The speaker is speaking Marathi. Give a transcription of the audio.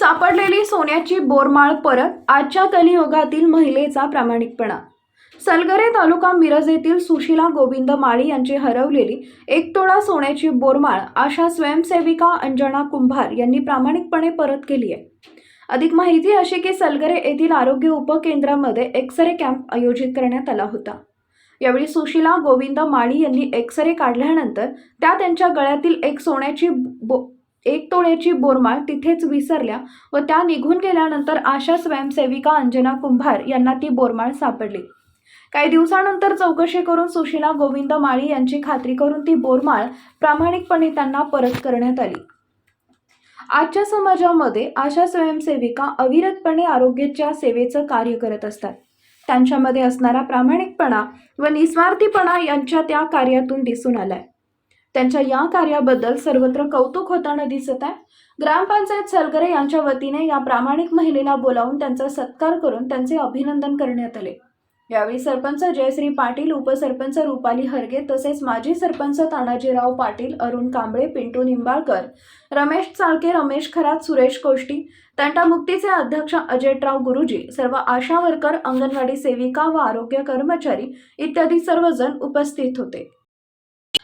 सापडलेली सोन्याची बोरमाळ परत आजच्या कलियुगातील महिलेचा प्रामाणिकपणा. सलगरे तालुका मिरज येथील सुशिला गोविंद माळी यांची हरवलेली एक तोळा सोन्याची बोरमाळ आशा स्वयंसेविका अंजना कुंभार यांनी प्रामाणिकपणे परत केली आहे. अधिक माहिती अशी की सलगरे येथील आरोग्य उपकेंद्रामध्ये एक्सरे कॅम्प आयोजित करण्यात आला होता. यावेळी सुशिला गोविंद माळी यांनी एक्सरे काढल्यानंतर त्या त्यांच्या गळ्यातील एक सोन्याची बो एक तोळ्याची बोरमाळ तिथेच विसरल्या व त्या निघून गेल्यानंतर आशा स्वयंसेविका अंजना कुंभार यांना ती बोरमाळ सापडली. काही दिवसानंतर चौकशी करून सुशिला गोविंद माळी यांची खात्री करून ती बोरमाळ प्रामाणिकपणे त्यांना परत करण्यात आली. आजच्या समाजामध्ये आशा स्वयंसेविका अविरतपणे आरोग्याच्या सेवेचं कार्य करत असतात. त्यांच्यामध्ये असणारा प्रामाणिकपणा व निस्वार्थीपणा यांच्या त्या कार्यातून दिसून आलाय. त्यांच्या या कार्याबद्दल सर्वत्र कौतुक होताना दिसत आहे. ग्रामपंचायत सलगरे यांच्या वतीने या प्रामाणिक महिलेला बोलावून त्यांचा सत्कार करून त्यांचे अभिनंदन करण्यात आले. यावेळी सरपंच जयश्री पाटील उपसरपंच रुपाली हरगे तसेच माजी सरपंच तानाजीराव पाटील अरुण कांबळे पिंटू निंबाळकर रमेश चाळके रमेश खरात सुरेश कोष्टी तंटामुक्तीचे अध्यक्ष अजयराव गुरुजी सर्व आशा वर्कर अंगणवाडी सेविका व आरोग्य कर्मचारी इत्यादी सर्वजण उपस्थित होते.